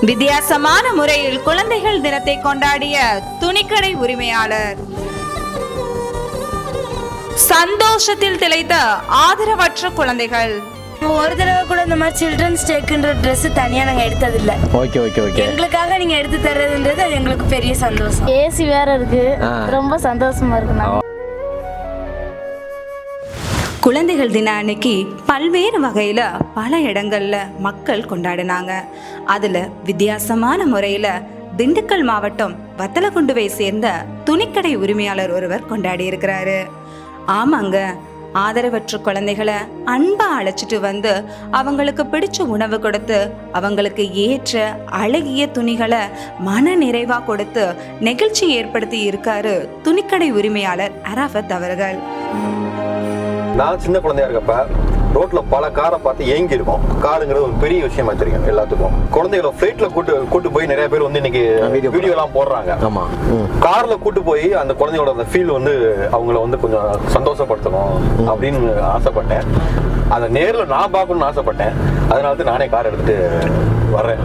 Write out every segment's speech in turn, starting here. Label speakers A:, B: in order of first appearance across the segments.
A: வித்தியாசமான முறையில் குழந்தைகள் தினத்தை கொண்டாடிய துணிக்கடை உரிமையாளர். சந்தோஷத்தில் திளைத்த ஆதரவற்ற குழந்தைகள்.
B: ஒரு தடவை கூட இந்த மாதிரி சில்ட்ரன்ஸ் டேக்குன்ற Dress தனியா நாங்க எடுத்ததில்ல.
C: Okay okay okay.
B: எங்களுக்காக நீங்க எடுத்து தர்றதுன்றது அது எங்களுக்கு பெரிய சந்தோஷம்.
D: ஏசி வேற இருக்கு. ரொம்ப சந்தோஷமா இருக்கு. நான்
A: குழந்தைகள் தின அன்னைக்கு பல்வேறு வகையில் பல இடங்களில் மக்கள் கொண்டாடினாங்க. அதில் வித்தியாசமான முறையில் திண்டுக்கல் மாவட்டம் வத்தலகுண்டுவை சேர்ந்த துணிக்கடை உரிமையாளர் ஒருவர் கொண்டாடி இருக்கிறாரு ஆமாங்க ஆதரவற்ற குழந்தைகளை அன்பா அழைச்சிட்டு வந்து அவங்களுக்கு பிடிச்ச உணவு கொடுத்து அவங்களுக்கு ஏற்ற அழகிய துணிகளை மன நிறைவா கொடுத்து நெகிழ்ச்சி ஏற்படுத்தி இருக்காரு துணிக்கடை உரிமையாளர் அராஃபத் அவர்கள்.
E: நான் சின்ன குழந்தையா இருக்கப்ப ரோட்ல பல காரை பார்த்து ஏங்கி இருக்கோம் காருங்கிறது ஒரு பெரிய விஷயமா தெரியும் எல்லாத்துக்கும். குழந்தைகளை ஃபிளைட்ல கூட்டு கூட்டு போய் நிறைய பேர் வந்து இன்னைக்கு வீடியோ எல்லாம் போடுறாங்க.
C: ஆமா.
E: கார்ல கூட்டு போய் அந்த குழந்தையோட அந்த ஃபீல் வந்து அவங்கள வந்து கொஞ்சம் சந்தோஷப்படுத்தணும் அப்படின்னு ஆசைப்பட்டேன். அதை நேர்ல நான் பார்க்கணும்னு ஆசைப்பட்டேன். அதனால தான் நானே கார் எடுத்துட்டு வர்றேன்.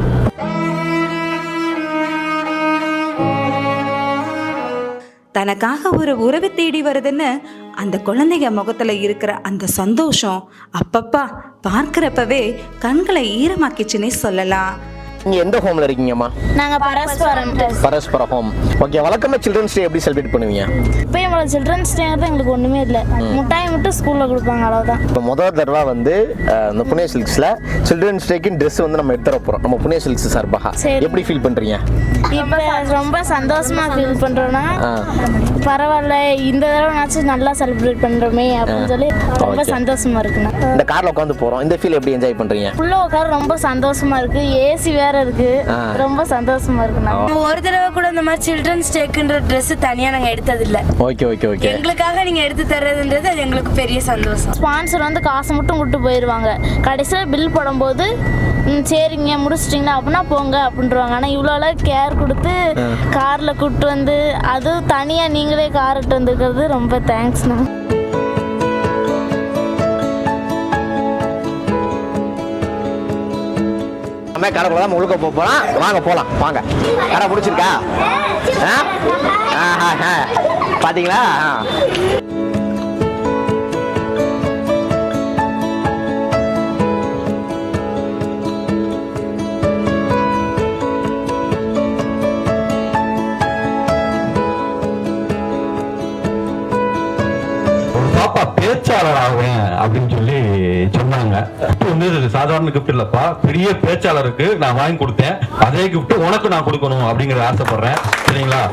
A: தனக்காக ஒரு உறவு தேடி வருதுன்னு அந்த குழந்தைங்க முகத்தில் இருக்கிற அந்த சந்தோஷம் அப்பப்பா பார்க்குறப்பவே கண்களை ஈரமாக்கிச்சுன்னே சொல்லலாம்.
C: நீங்க எந்த ஹோம்ல இருக்கீங்கம்மா?
D: நாங்க பரஸ்பரம்.
C: பரஸ்பர ஹோம் ஓகே வழக்கமா சில்ட்ரன்ஸ் டே எப்படி செலிப்ரேட் பண்ணுவீங்க?
D: இப்போ எங்களோட சில்ட்ரன்ஸ் டே தான் எங்களுக்கு ஒண்ணுமே இல்லை. முட்டாய் மட்டும் ஸ்கூல்ல கொடுப்பாங்க அவ்வளவுதான்.
C: இப்போ முதல் தடவை வந்து இந்த புனே சில்க்ஸ்ல சில்ட்ரன்ஸ் டேக்கு ட்ரெஸ் வந்து நம்ம எடுத்துற போறோம். நம்ம புனே சில்க்ஸ் சார்பாக.
D: சரி.
C: எப்படி ஃபீல் பண்றீங்க?
D: இப்போ ரொம்ப சந்தோஷமா ஃபீல் பண்றோம்னா. பரவாயில்ல இந்த தடவைனாச்சும் நல்லா செலிப்ரேட் பண்றோமே அப்படின்னு சொல்லி ரொம்ப. சந்தோஷமா இருக்குண்ணா
C: இந்த கார்ல உட்காந்து போறோம். இந்த ஃபீல் எப்படி என்ஜாய் பண்றீங்க?
D: உள்ள உட்கார ரொம்ப சந்தோஷமா இருக்கு. ஏசி வேற இருக்கு.
C: ஆ.
D: ரொம்ப சந்தோஷமா இருக்குண்ணா
B: ஒரு தடவை கூட இந்த மாதிரி சில்ட்ரன்ஸ் டேக்குன்ற Dress தனியா நாங்க எடுத்ததில்ல.
C: Okay okay okay.
B: எங்களுக்காக நீங்க எடுத்து தர்றதுன்றது அது எங்களுக்கு பெரிய சந்தோஷம்.
D: ஸ்பான்சர் வந்து காசை மட்டும் கொடுத்து போயிடுவாங்க கடைசியில் பில் போடும்போது சரிங்க முடிச்சிட்டிங்களா? அப்படின்னா போங்க அப்படின்றவாங்க. ஆனால் இவ்வளோலாம் கேர் கொடுத்து காரில் கூப்பிட்டு வந்து அதுவும் தனியாக நீங்களே கார் இட்டு வந்துருக்கிறது ரொம்ப தேங்க்ஸ்ண்ணா
C: எல்லாமே கடைக்குள்ள தான் முழுக்க போக வாங்க போகலாம் வாங்க. கடை பிடிச்சிருக்கா ஆ? ஆஹா, ஆ.
F: பாப்பா பேச்சாளர் ஆகுவேன் அப்படின்னு சொல்லி சொன்னாங்க. gift வந்து சாதாரண கிஃப்ட் இல்லப்பா. பெரிய பேச்சாளருக்கு நான் வாங்கி கொடுத்தேன். அதே கிஃப்ட் உனக்கு நான் கொடுக்கணும் அப்படிங்கறத ஆசைப்படுறேன். சரிங்களா?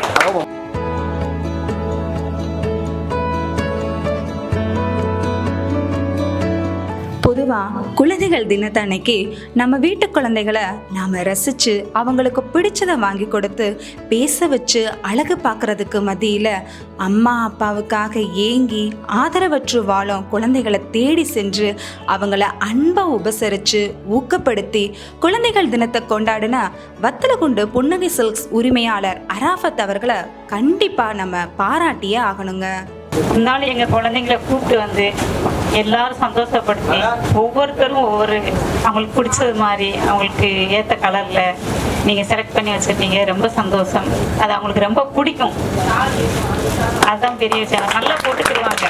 A: பொதுவா குழந்தைகள் தினத்தன்னைக்கு நம்ம வீட்டு குழந்தைகளை நாம ரசிச்சு அவங்களுக்கு பிடிச்சதை வாங்கி கொடுத்து பேச வச்சு அழகு பார்க்கறதுக்கு மத்தியில அம்மா அப்பாவுக்காக ஏங்கி ஆதரவற்று வாழும் குழந்தைகளை தேடி சென்று அவங்கள அன்பாக உபசரிச்சு ஊக்கப்படுத்தி குழந்தைகள் தினத்தை கொண்டாடின வத்தலகுண்டு புன்னகை சில்க்ஸ் உரிமையாளர் அராஃபத் அவர்களை கண்டிப்பா நம்ம பாராட்டியே ஆகணுங்க.
G: இருந்தாலும் எங்க குழந்தைங்களை கூப்பிட்டு வந்து எல்லாரும் சந்தோஷப்படுத்தி ஒவ்வொருத்தரும் ஒவ்வொரு அவங்களுக்கு பிடிச்சது மாதிரி அவங்களுக்கு ஏத்த கலர்ல நீங்க செலக்ட் பண்ணி வச்சிருக்கீங்க. ரொம்ப சந்தோஷம். அது அவங்களுக்கு ரொம்ப பிடிக்கும். அதுதான் பெரிய விஷயம். நல்லா போட்டுக்கிடுவாங்க.